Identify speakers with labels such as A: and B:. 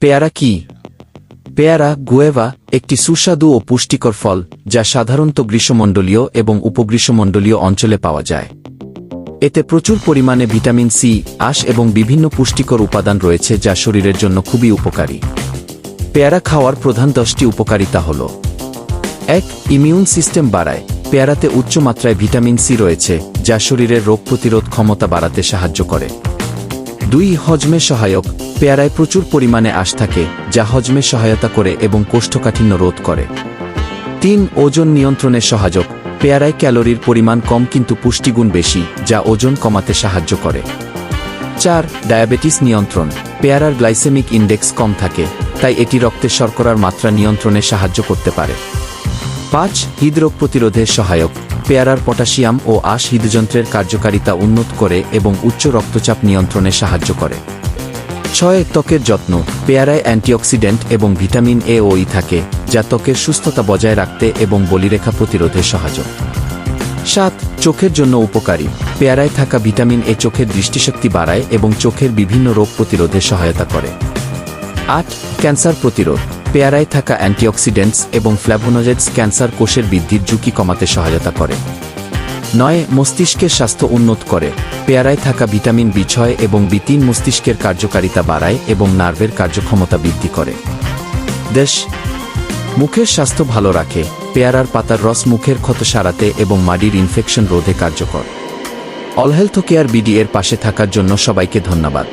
A: পেয়ারা কি? পেয়ারা, গুয়েভা, একটি সুস্বাদু ও পুষ্টিকর ফল, যা সাধারণত গ্রীষ্মমণ্ডলীয় এবং উপগ্রীষ্মমণ্ডলীয় অঞ্চলে পাওয়া যায়। এতে প্রচুর পরিমাণে ভিটামিন সি, আঁশ এবং বিভিন্ন পুষ্টিকর উপাদান রয়েছে যা শরীরের জন্য খুবই উপকারী। পেয়ারা খাওয়ার প্রধান দশটি উপকারিতা হল। এক, ইমিউন সিস্টেম বাড়ায়। পেয়ারাতে উচ্চ মাত্রায় ভিটামিন সি রয়েছে, যা শরীরের রোগ প্রতিরোধ ক্ষমতা বাড়াতে সাহায্য করে। দুই, হজমে সহায়ক। পেয়ারায় প্রচুর পরিমাণে আশ থাকে, যা হজমে সহায়তা করে এবং কোষ্ঠকাঠিন্য রোধ করে। তিন, ওজন নিয়ন্ত্রণে সহায়ক। পেয়ারায় ক্যালোরির পরিমাণ কম কিন্তু পুষ্টিগুণ বেশি, যা ওজন কমাতে সাহায্য করে। চার, ডায়াবেটিস নিয়ন্ত্রণ। পেয়ারার গ্লাইসেমিক ইন্ডেক্স কম থাকে, তাই এটি রক্তে শর্করার মাত্রা নিয়ন্ত্রণে সাহায্য করতে পারে। পাঁচ, হৃদরোগ প্রতিরোধে সহায়ক। পেয়ারার পটাশিয়াম ও আশ হৃদযন্ত্রের কার্যকারিতা উন্নত করে এবং উচ্চ রক্তচাপ নিয়ন্ত্রণে সাহায্য করে। ছয় ত্বকের যত্ন, পেয়ারায় অ্যান্টিঅক্সিডেন্ট এবং ভিটামিন এ ও ই থাকে, যা ত্বকের সুস্থতা বজায় রাখতে এবং বলিরেখা প্রতিরোধে সহায়ক সাত, চোখের জন্য উপকারী, পেয়ারায় থাকা ভিটামিন এ চোখের দৃষ্টিশক্তি বাড়ায় এবং চোখের বিভিন্ন রোগ প্রতিরোধে সহায়তা করে। আট, ক্যান্সার প্রতিরোধ, পেয়ারায় থাকা অ্যান্টিঅক্সিডেন্টস এবং ফ্ল্যাভোনোজেডস ক্যান্সার কোষের বৃদ্ধির ঝুঁকি কমাতে সহায়তা করে। নয় মস্তিষ্কের স্বাস্থ্য উন্নত করে, পেয়ারায় থাকা ভিটামিন বি ছয় এবং বি তিন মস্তিষ্কের কার্যকারিতা বাড়ায় এবং নার্ভের কার্যক্ষমতা বৃদ্ধি করে। দেশ, মুখের স্বাস্থ্য ভালো রাখে, পেয়ারার পাতার রস মুখের ক্ষত সারাতে এবং মাডির ইনফেকশন রোধে কার্যকর। অলহেলথ কেয়ার বিডি এর পাশে থাকার জন্য সবাইকে ধন্যবাদ।